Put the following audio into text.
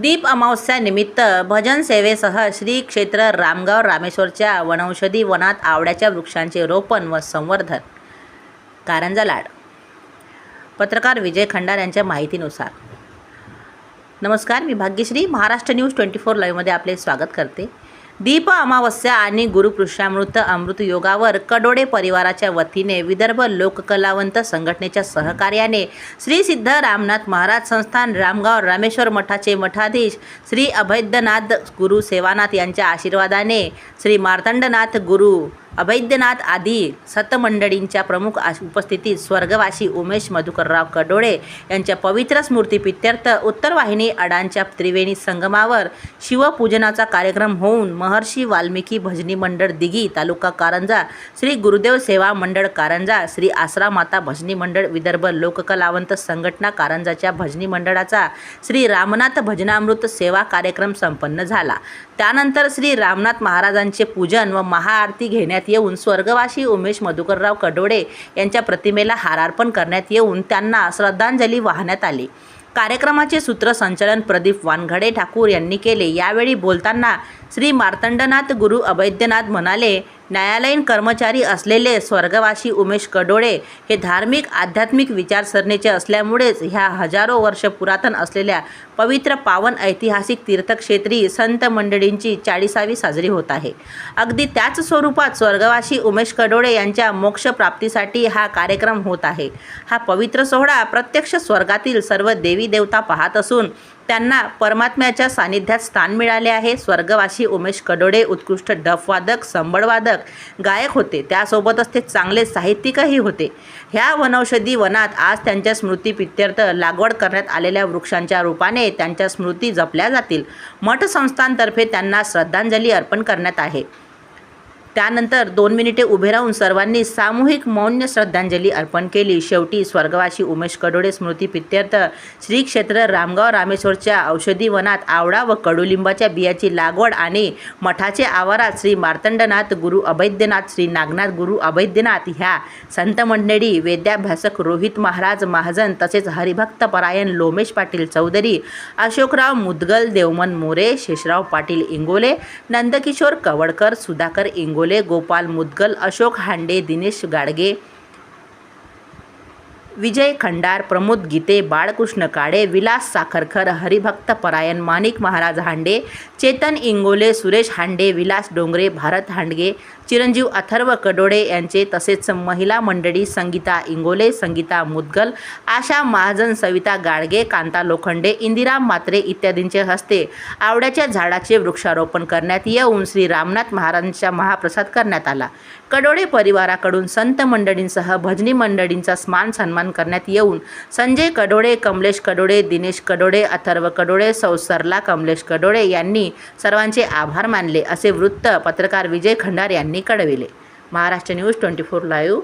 दीप अमावस्यानिमित्त भजन सेवेसह श्री क्षेत्र रामगाव रामेश्वरच्या वनौषधी वनात आवड्याच्या वृक्षांचे रोपण व संवर्धन. कारंजा लाड. पत्रकार विजय खंडार यांच्या माहितीनुसार. नमस्कार मी Bhagyashree. Maharashtra news twenty four लाईव्हमध्ये आपले स्वागत करते. दीप अमावस्या आणि गुरुपुरुषामृत अमृत योगावर कडोडे परिवाराच्या वतीने विदर्भ लोककलावंत संघटनेच्या सहकार्याने श्री सिद्ध रामनाथ महाराज संस्थान रामगाव रामेश्वर मठाचे मठाधीश श्री अभैद्यनाथ गुरु सेवानाथ यांच्या आशीर्वादाने श्री मार्तंडनाथ गुरु अभैद्यनाथ आदी सतमंडळींच्या प्रमुख उपस्थितीत स्वर्गवासी उमेश मधुकरराव कडोळे यांच्या पवित्र स्मृतीप्रित्यर्थ उत्तर वाहिनी अडांच्या त्रिवेणी संगमावर शिवपूजनाचा कार्यक्रम होऊन महर्षी वाल्मिकी भजनी मंडळ दिघी तालुका कारंजा श्री गुरुदेव सेवा मंडळ कारंजा श्री आसरा माता भजनी मंडळ विदर्भ लोककलावंत संघटना कारंजाच्या भजनी मंडळाचा श्री रामनाथ भजनामृत सेवा कार्यक्रम संपन्न झाला. त्यानंतर श्री रामनाथ महाराजांचे पूजन व महाआरती घेण्यात येऊन स्वर्गवासी उमेश मधुकरराव कडोळे यांच्या प्रतिमेला हारार्पण करण्यात येऊन त्यांना श्रद्धांजली वाहण्यात आली. कार्यक्रमाचे सूत्रसंचालन प्रदीप वानघडे ठाकूर यांनी केले. यावेळी बोलताना श्री मार्तंडनाथ गुरु अभैद्यनाथ म्हणाले न्यायालयीन कर्मचारी असलेले स्वर्गवासी उमेश कडोळे हे धार्मिक आध्यात्मिक विचारसरणीचे असल्यामुळेच ह्या हजारो वर्ष पुरातन असलेल्या पवित्र पावन ऐतिहासिक तीर्थक्षेत्री संत मंडळींची चाळीसावी साजरी होत आहे. अगदी त्याच स्वरूपात स्वर्गवासी उमेश कडोळे यांच्या मोक्षप्राप्तीसाठी हा कार्यक्रम होत आहे. हा पवित्र सोहळा प्रत्यक्ष स्वर्गातील सर्व देवी देवता पाहत असून त्यांना परमात्म्याच्या सानिध्यात स्थान मिळाले आहे. स्वर्गवासी उमेश कडोडे उत्कृष्ट डफवादक संबळवादक गायक होते. त्यासोबतच ते चांगले साहित्यिकही होते. ह्या वनौषधी वनात आज त्यांच्या स्मृतीप्रित्यर्थ लागवड करण्यात आलेल्या वृक्षांच्या रूपाने त्यांच्या स्मृती जपल्या जातील. मठ संस्थांतर्फे त्यांना श्रद्धांजली अर्पण करण्यात आहे. त्यानंतर दोन मिनिटे उभे राहून सर्वांनी सामूहिक मौन्य श्रद्धांजली अर्पण केली. शेवटी स्वर्गवासी उमेश कडोळे स्मृती पित्यर्थ श्री क्षेत्र रामगाव रामेश्वरच्या औषधी वनात आवळा व कडुलिंबाच्या बियाची लागवड आणि मठाचे आवारात श्री मार्तंडनाथ गुरु अभैद्यनाथ श्री नागनाथ गुरु अभैद्यनाथ ह्या संत मंडळी वेद्याभ्यासक रोहित महाराज महाजन तसेच हरिभक्त परायण लोमेश पाटील चौधरी अशोकराव मुदगल देवमन मोरे शेषराव पाटील इंगोले नंदकिशोर कवडकर सुधाकर इंगोले गोपाल मुदगल अशोक हांडे दिनेश गाडगे विजय खंडार प्रमोद गीते बाळकृष्ण काळे विलास साखरकर हरिभक्त परायण माणिक महाराज हांडे चेतन इंगोले सुरेश हांडे विलास डोंगरे भारत हांडगे चिरंजीव अथर्व कडोळे यांचे तसेच महिला मंडळी संगीता इंगोले संगीता मुदगल आशा महाजन सविता गाडगे कांता लोखंडे इंदिरा मात्रे इत्यादींचे हस्ते आवड्याच्या झाडाचे वृक्षारोपण करण्यात येऊन श्री रामनाथ महाराजांचा महाप्रसाद करण्यात आला. कडोळे परिवाराकडून संत मंडळींसह भजनी मंडळींचा स्मान सन्मान करण्यात येऊन संजय कडोळे कमलेश कडोळे दिनेश कडोळे अथर्व कडोळे सौसरला कमलेश कडोळे यांनी सर्वांचे आभार मानले असे वृत्त पत्रकार विजय खंडार यांनी यांनी कळविले. Maharashtra news twenty four live